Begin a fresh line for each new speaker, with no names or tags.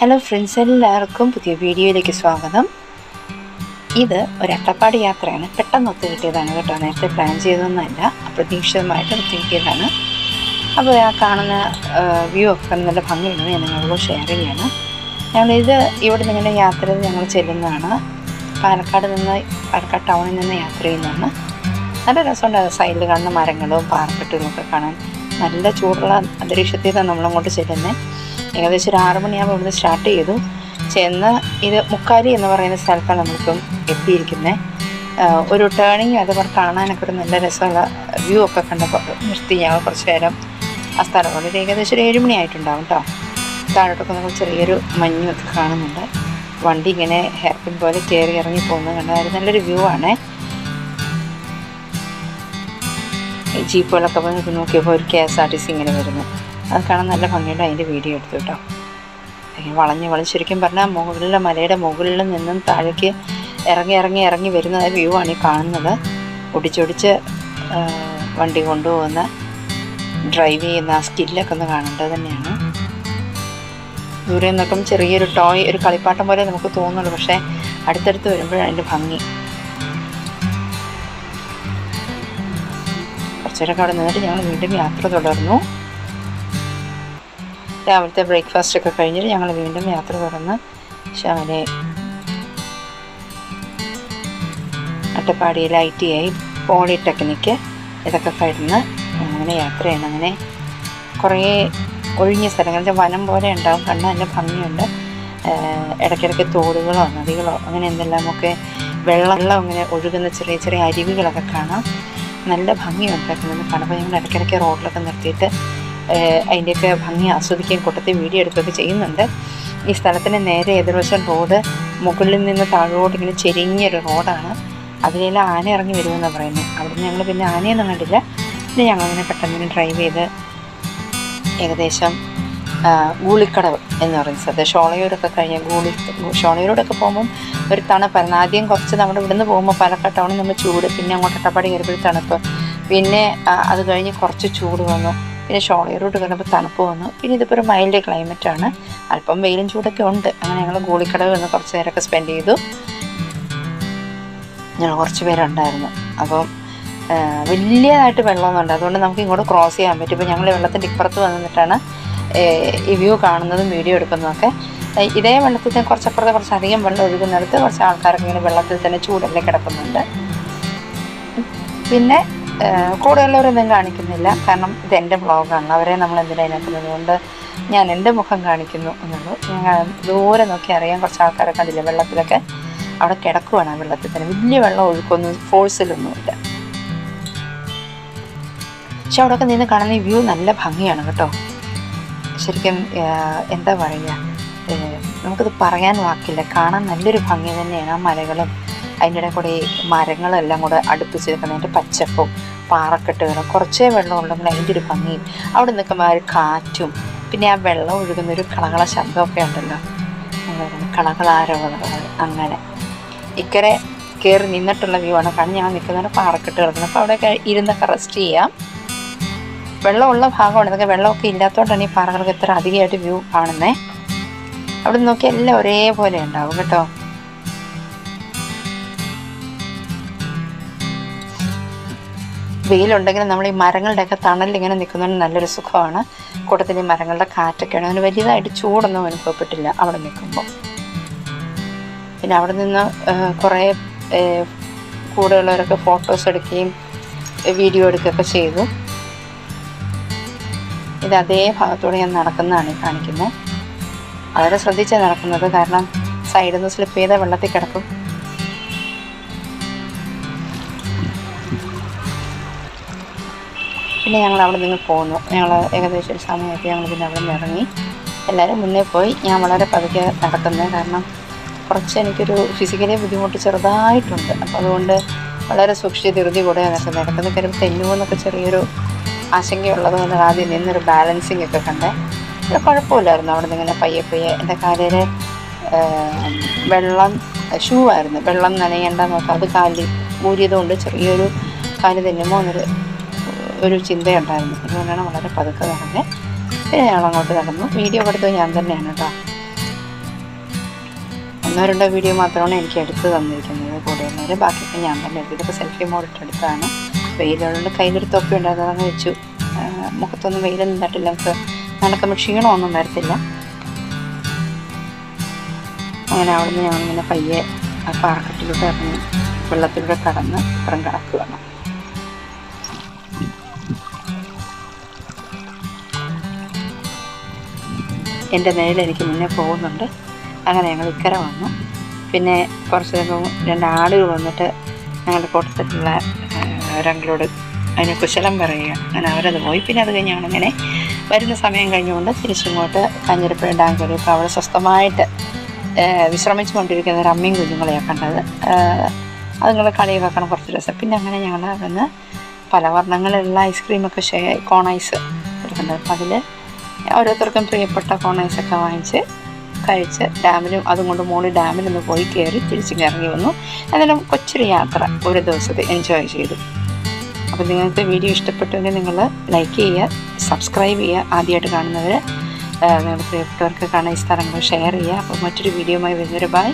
Hello friends എല്ലാവർക്കും പുതിയ വീഡിയോയിലേക്ക് സ്വാഗതം. ഇത് ഒരു അട്ടപ്പാടി യാത്രയാണ്. പെട്ടെന്ന് ഒത്തു കിട്ടിയതാണ് കേട്ടോ. നേരത്തെ പ്ലാൻ ചെയ്തതൊന്നുമല്ല. അപ്രതീക്ഷിതമായിട്ട് ഒത്തു കിട്ടിയതാണ്. അപ്പോൾ ആ കാണുന്ന വ്യൂ ഒക്കെ നല്ല ഭംഗിയാണ്. ഞാൻ നിങ്ങളോട് ഷെയർ ചെയ്യാണ് ഞങ്ങളിത് ഇവിടെ നിങ്ങളുടെ യാത്രയിൽ ഞങ്ങൾ ചെല്ലുന്നതാണ്. പാലക്കാട് നിന്ന് പാലക്കാട് ടൗണിൽ നിന്ന് യാത്ര ചെയ്യുന്നതാണ്. നല്ല രസമുണ്ട്. സൈഡിൽ കാണുന്ന മരങ്ങളും പാർക്കെട്ടുകളും ഒക്കെ കാണാൻ നല്ല ചൂടുള്ള അന്തരീക്ഷത്തിൽ നമ്മൾ നമ്മളങ്ങോട്ട് ചെല്ലുന്നത് ഏകദേശം ഒരു ആറ് മണിയാകുമ്പോൾ ഇവിടുന്ന് സ്റ്റാർട്ട് ചെയ്തു. ചെന്ന് ഇത് മുക്കാലി എന്ന് പറയുന്ന സ്ഥലത്താണ് നമ്മളിപ്പം എത്തിയിരിക്കുന്നത് ഒരു ടേണിങ് അതുപോലെ കാണാനൊക്കെ ഒരു നല്ല രസമുള്ള വ്യൂ ഒക്കെ കണ്ടപ്പോൾ നിർത്തി ഞങ്ങൾ കുറച്ച് നേരം ആ സ്ഥലം ഒരു ഏകദേശം ഒരു ഏഴ് മണിയായിട്ടുണ്ടാവും കേട്ടോ താഴോട്ടൊക്കെ നമ്മൾ ചെറിയൊരു മഞ്ഞും ഒക്കെ കാണുന്നുണ്ട്. വണ്ടി ഇങ്ങനെ ഹെയർപിൻ പോലെ കയറി ഇറങ്ങി പോകുന്നത് കണ്ടാൽ നല്ലൊരു വ്യൂ ആണേ. ജീപ്പുകളൊക്കെ നോക്കിയപ്പോൾ ഒരു K S R T C ഇങ്ങനെ വരുന്നു. അത് കാണാൻ നല്ല ഭംഗിയുണ്ട്. അതിന്റെ വീഡിയോ എടുത്തു കേട്ടോ. വളഞ്ഞ് വളഞ്ഞ് ശരിക്കും പറഞ്ഞാൽ മുകളിലെ മലയുടെ മുകളിൽ നിന്നും താഴേക്ക് ഇറങ്ങി ഇറങ്ങി ഇറങ്ങി വരുന്ന വ്യൂ ആണ് ഈ കാണുന്നത്. ഒടിച്ചൊടിച്ച് വണ്ടി കൊണ്ടുപോകുന്ന ഡ്രൈവ് ചെയ്യുന്ന ആ സ്കില്ലൊക്കെ ഒന്ന് കാണേണ്ടത് തന്നെയാണ്. ദൂരെ നിന്നൊക്കെ ചെറിയൊരു ടോയ് ഒരു കളിപ്പാട്ടം പോലെ നമുക്ക് തോന്നുള്ളൂ പക്ഷേ അടുത്തടുത്ത് വരുമ്പോഴാണ് അതിന്റെ ഭംഗി. കുറച്ചേരൊക്കെ അവിടെ നിന്നിട്ട് ഞങ്ങൾ വീണ്ടും യാത്ര തുടർന്നു. രാവിലത്തെ ബ്രേക്ക്ഫാസ്റ്റ് ഒക്കെ കഴിഞ്ഞിട്ട് ഞങ്ങൾ വീണ്ടും യാത്ര തുടർന്ന് ശവനെ അട്ടപ്പാടിയിൽ ഐ ടി ഐ പോളിടെക്നിക്ക് ഇതൊക്കെ കഴിഞ്ഞ് അങ്ങനെ യാത്ര ചെയ്യണം അങ്ങനെ കുറേ ഒഴിഞ്ഞ സ്ഥലങ്ങൾ വനം പോലെ ഉണ്ടാവും കണ്ണ് നല്ല ഭംഗിയുണ്ട്. ഇടയ്ക്കിടയ്ക്ക് തോടുകളോ നദികളോ അങ്ങനെ എന്തെല്ലാമൊക്കെ വെള്ളം വെള്ളം ഇങ്ങനെ ഒഴുകുന്ന ചെറിയ ചെറിയ അരുവികളൊക്കെ കാണാം. നല്ല ഭംഗിയുണ്ട്. അതൊക്കെ നിന്ന് കാണുമ്പോൾ ഞങ്ങൾ ഇടയ്ക്കിടയ്ക്ക് റോഡിലൊക്കെ നിർത്തിയിട്ട് അതിന്റെയൊക്കെ ഭംഗി ആസ്വദിക്കുകയും കൂട്ടത്തിൽ വീഡിയോ എടുക്കുകയൊക്കെ ചെയ്യുന്നുണ്ട്. ഈ സ്ഥലത്തിന് നേരെ എതിർവശം റോഡ് മുകളിൽ നിന്ന് താഴോട്ട് ഇങ്ങനെ ചെരിഞ്ഞൊരു റോഡാണ്. അതിലെല്ലാം ആന ഇറങ്ങി വരുമെന്നാണ് പറയുന്നത് അവിടുന്ന് ഞങ്ങൾ പിന്നെ ആനയൊന്നും കണ്ടില്ല. പിന്നെ ഞങ്ങളിങ്ങനെ പെട്ടെന്ന് ഡ്രൈവ് ചെയ്ത് ഏകദേശം ഗൂളിക്കടവ് എന്ന് പറയുന്ന സ്ഥലത്ത് ഷോളയൂരൊക്കെ കഴിഞ്ഞ ഗൂളി ഷോളയൂരോടൊക്കെ പോകുമ്പം ഒരു തണുപ്പായിരുന്നു ആദ്യം കുറച്ച് നമ്മുടെ ഇവിടുന്ന് പോകുമ്പോൾ പാലക്കാട് ടൗണിൽ നമ്മൾ ചൂട് പിന്നെ അങ്ങോട്ട് അട്ടപ്പാടി കയറിയപ്പോൾ തണുപ്പ്. പിന്നെ അത് കഴിഞ്ഞ് കുറച്ച് ചൂട് വന്നു. പിന്നെ ഷോളയൂരോട്ട് കയറുമ്പോൾ തണുപ്പ് വന്നു. പിന്നെ ഇതിപ്പോൾ ഒരു മൈൽഡ് ക്ലൈമറ്റ് ആണ്. അല്പം വെയിലും ചൂടൊക്കെ ഉണ്ട്. അങ്ങനെ ഞങ്ങൾ ഗോളിക്കടവ് നിന്ന് കുറച്ച് നേരമൊക്കെ സ്പെൻഡ് ചെയ്തു. ഞങ്ങൾ കുറച്ച് പേരുണ്ടായിരുന്നു. അപ്പം വലിയതായിട്ട് വെള്ളമൊന്നുണ്ട് അതുകൊണ്ട് നമുക്ക് ഇങ്ങോട്ട് ക്രോസ് ചെയ്യാൻ പറ്റും. ഇപ്പോൾ ഞങ്ങൾ വെള്ളത്തിന്റെ ഇപ്പുറത്ത് വന്നിട്ടാണ് ഈ വ്യൂ കാണുന്നതും വീഡിയോ എടുക്കുന്നതൊക്കെ. ഇതേ വെള്ളത്തിൽ തന്നെ കുറച്ചപ്പുറത്ത് കുറച്ച് അധികം വെള്ളം ഒഴുകുന്നിടത്ത് കുറച്ച് ആൾക്കാരൊക്കെ ഇങ്ങനെ വെള്ളത്തിൽ തന്നെ ചൂടല്ലേ കിടക്കുന്നുണ്ട്. പിന്നെ ഏ, കൂടെയുള്ളവരൊന്നും കാണിക്കുന്നില്ല. കാരണം ഇത് എന്റെ ബ്ലോഗാണ് അവരെ നമ്മൾ എന്തിനാ അതിനകത്തുന്നത് കൊണ്ട് ഞാൻ എന്റെ മുഖം കാണിക്കുന്നു എന്നുള്ളൂ ഞാൻ ദൂരെ നോക്കി അറിയാൻ കുറച്ച് ആൾക്കാരെ കണ്ടില്ല വെള്ളത്തിലൊക്കെ? അവിടെ കിടക്കുവാണ് ആ വെള്ളത്തിൽ തന്നെ. വലിയ വെള്ളം ഒഴുക്കൊന്നും ഫോഴ്സിലൊന്നുമില്ല. പക്ഷെ അവിടെയൊക്കെ നിന്ന് കാണുന്ന ഈ വ്യൂ നല്ല ഭംഗിയാണ് കേട്ടോ. ശരിക്കും എന്താ പറയുക? നമുക്കത് പറയാൻ വാക്കില്ല. കാണാൻ നല്ലൊരു ഭംഗി തന്നെയാണ് ആ മലകളും. അതിന്റെ ഇടയിൽ കൂടെ മരങ്ങളെല്ലാം കൂടെ അടുപ്പിച്ച് നിൽക്കുന്നതിന്റെ പച്ചപ്പും പാറക്കെട്ടുകളും കുറച്ചേ വെള്ളം ഉണ്ടെങ്കിൽ അതിന്റെ ഒരു ഭംഗിയും. അവിടെ നിൽക്കുമ്പോൾ ആ ഒരു കാറ്റും പിന്നെ ആ വെള്ളം ഒഴുകുന്ന ഒരു കളകള ശബ്ദമൊക്കെ ഉണ്ടല്ലോ. പറയുക അങ്ങനെ. ഇക്കരെ കയറി നിന്നിട്ടുള്ള വ്യൂ ആണ്. കാരണം ഞാൻ നിൽക്കുന്ന പാറക്കെട്ട് കിടക്കുന്നത് അപ്പോൾ അവിടെയൊക്കെ ഇരുന്നൊക്കെ റെസ്റ്റ് ചെയ്യാം. വെള്ളമുള്ള ഭാഗമാണ്. ഇതൊക്കെ വെള്ളമൊക്കെ ഇല്ലാത്തതുകൊണ്ടാണ് ഈ പാറകൾക്ക് ഇത്ര അധികമായിട്ട് വ്യൂ കാണുന്നത് അവിടെ നോക്കി എല്ലാം ഒരേപോലെ ഉണ്ടാവും കേട്ടോ. വെയിലുണ്ടെങ്കിൽ നമ്മൾ ഈ മരങ്ങളുടെയൊക്കെ തണലിൽ ഇങ്ങനെ നല്ലൊരു സുഖമാണ്. കൂട്ടത്തിൽ ഈ മരങ്ങളുടെ കാറ്റൊക്കെയാണ്. അതിന് വലിയതായിട്ട് ചൂടൊന്നും അനുഭവപ്പെട്ടില്ല അവിടെ നിൽക്കുമ്പോൾ. പിന്നെ അവിടെ നിന്ന് കുറേ കൂടെയുള്ളവരൊക്കെ ഫോട്ടോസ് എടുക്കുകയും വീഡിയോ എടുക്കുകയൊക്കെ ചെയ്തു. ഇത് അതേ ഭാഗത്തൂടെ ഞാൻ നടക്കുന്നതാണ് കാണിക്കുന്നത്. വളരെ ശ്രദ്ധിച്ചാണ് നടക്കുന്നത്. കാരണം സൈഡിൽ നിന്ന് സ്ലിപ്പ് ചെയ്ത വെള്ളത്തിൽ കിടക്കും. പിന്നെ ഞങ്ങൾ അവിടെ നിന്ന് പോന്നു. ഞങ്ങൾ ഏകദേശം ഒരു സമയമൊക്കെ ഞങ്ങൾ പിന്നെ അവിടെ നിന്ന് ഇറങ്ങി. എല്ലാവരും മുന്നേ പോയി. ഞാൻ വളരെ പതുക്കെ നടക്കുന്നത് കാരണം കുറച്ച് എനിക്കൊരു ഫിസിക്കലി ബുദ്ധിമുട്ട് ചെറുതായിട്ടുണ്ട്. അപ്പോൾ അതുകൊണ്ട് വളരെ സൂക്ഷിച്ച് ധൃതി കൂടെ നടക്കുന്നത് കരുത്ത് കാര്യം തെന്നുമെന്നൊക്കെ ചെറിയൊരു ആശങ്കയുള്ളത് കൊണ്ട് ആദ്യം നിന്നൊരു ബാലൻസിങ് ഒക്കെ കണ്ടേ. ഇത് കുഴപ്പമില്ലായിരുന്നു. അവിടെ നിന്ന് ഇങ്ങനെ പയ്യെ പയ്യെ എന്റെ കാലിൽ വെള്ളം ഷൂ ആയിരുന്നു. വെള്ളം നനയേണ്ട നോക്കാം അത് കാലിൽ ഊരിയതുകൊണ്ട് ചെറിയൊരു കാൽ തെന്നുമോ എന്നൊരു ഒരു ചിന്തയുണ്ടായിരുന്നു. അതുകൊണ്ടാണ് വളരെ പതുക്കെ നടന്നത് പിന്നെ ഞങ്ങൾ അങ്ങോട്ട് നടന്നു. വീഡിയോ എടുത്തത് ഞാൻ തന്നെയാണ് കേട്ടോ. ഒന്നോ രണ്ടോ വീഡിയോ മാത്രമാണ് എനിക്ക് എടുത്ത് തന്നിരിക്കുന്നത്. കൂടെ ഉള്ളവർ ബാക്കിയൊക്കെ ഞാൻ തന്നെ എടുത്തു. ഇതൊക്കെ സെൽഫി മോഡിട്ട് എടുത്താണ് വെയിലുള്ളതുകൊണ്ട് കയ്യിലൊരു തൊപ്പി ഉണ്ടായിരുന്നു അതങ്ങ് വെച്ചു. മുഖത്തൊന്നും വെയിലൊന്നും തട്ടില്ല നമുക്ക് നടക്കുമ്പോൾ ക്ഷീണമൊന്നും വരത്തില്ല. അങ്ങനെ അവിടെ നിന്ന് ഞങ്ങളിങ്ങനെ പയ്യെ ആ പാർക്കറ്റിലൂടെ ഇറങ്ങി വെള്ളത്തിലൂടെ കടന്ന് ഇപ്പുറം കിടക്കുകയാണ്. എന്റെ നേരിൽ എനിക്ക് മുന്നേ പോകുന്നുണ്ട്. അങ്ങനെ ഞങ്ങൾ ഇക്കര വന്നു. പിന്നെ കുറച്ച് രണ്ട് ആളുകൾ വന്നിട്ട് ഞങ്ങളുടെ കൂട്ടത്തിലുള്ള ഒരാളോട് അതിനെ കുശലം പറയുക അങ്ങനെ അവരത് പോയി. പിന്നെ അത് കഴിഞ്ഞ് ഞങ്ങളിങ്ങനെ വരുന്ന സമയം കഴിഞ്ഞുകൊണ്ട് തിരിച്ചിങ്ങോട്ട് കാഞ്ഞിരപ്പുഴ ഡാം കയറിയപ്പോൾ അവിടെ സ്വസ്ഥമായിട്ട് വിശ്രമിച്ചു കൊണ്ടിരിക്കുന്ന ഒരു അമ്മയും കുഞ്ഞുങ്ങളെയാണ് കണ്ടത്. അതുങ്ങളെ കളിയൊക്കെ കാണാൻ കുറച്ച് രസം പിന്നെ അങ്ങനെ ഞങ്ങൾ അവിടുന്ന് പല വർണങ്ങളിലുള്ള ഐസ്ക്രീമൊക്കെ ഷേ കോൺ ഐസ് അപ്പോൾ അപ്പം അതിൽ ഓരോരുത്തർക്കും പ്രിയപ്പെട്ട കോണേഴ്സൊക്കെ വാങ്ങിച്ച് കഴിച്ച് ഡാമിലും അതും കൊണ്ട് മോളി ഡാമിലൊന്ന് പോയി കയറി തിരിച്ച് കയറി വന്നു. എന്നാലും കൊച്ചൊരു യാത്ര ഒരു ദിവസത്തെ എൻജോയ് ചെയ്തു. അപ്പോൾ നിങ്ങൾക്ക് വീഡിയോ ഇഷ്ടപ്പെട്ടുവെങ്കിൽ നിങ്ങൾ ലൈക്ക് ചെയ്യുക സബ്സ്ക്രൈബ് ചെയ്യുക ആദ്യമായിട്ട് കാണുന്നവർ നിങ്ങളുടെ പ്രിയപ്പെട്ടവർക്ക് കാണാൻ ഈ സ്ഥലങ്ങൾ ഷെയർ ചെയ്യുക. അപ്പോൾ മറ്റൊരു വീഡിയോ വീഡിയോയുമായി വരുന്നൊരു ബൈ